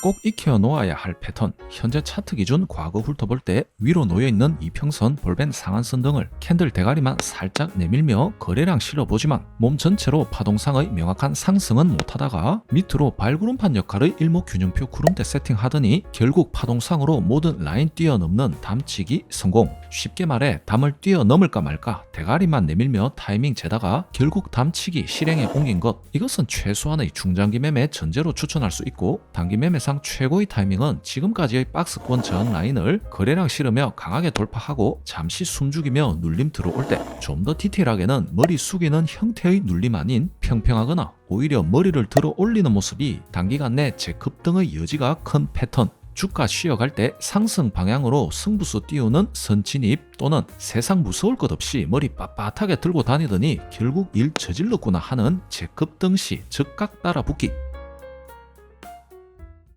꼭 익혀 놓아야 할 패턴, 현재 차트 기준 과거 훑어볼 때 위로 놓여있는 이평선, 볼벤 상한선 등을 캔들 대가리만 살짝 내밀며 거래량 실어보지만 몸 전체로 파동상의 명확한 상승은 못하다가 밑으로 발구름판 역할의 일목균형표 구름대 세팅하더니 결국 파동상으로 모든 라인 뛰어넘는 담치기 성공. 쉽게 말해 담을 뛰어넘을까 말까 대가리만 내밀며 타이밍 재다가 결국 담치기 실행에 옮긴 것. 이것은 최소한의 중장기 매매 전제로 추천할 수 있고 단기 매매상 최고의 타이밍은 지금까지의 박스권 저항 라인을 거래량 실으며 강하게 돌파하고 잠시 숨죽이며 눌림 들어올 때 좀 더 디테일하게는 머리 숙이는 형태의 눌림 아닌 평평하거나 오히려 머리를 들어 올리는 모습이 단기간 내 재급 등의 여지가 큰 패턴 주가 쉬어갈 때 상승 방향으로 승부수 띄우는 선진입 또는 세상 무서울 것 없이 머리 빳빳하게 들고 다니더니 결국 일 저질렀구나 하는 재급등 시 즉각 따라 붙기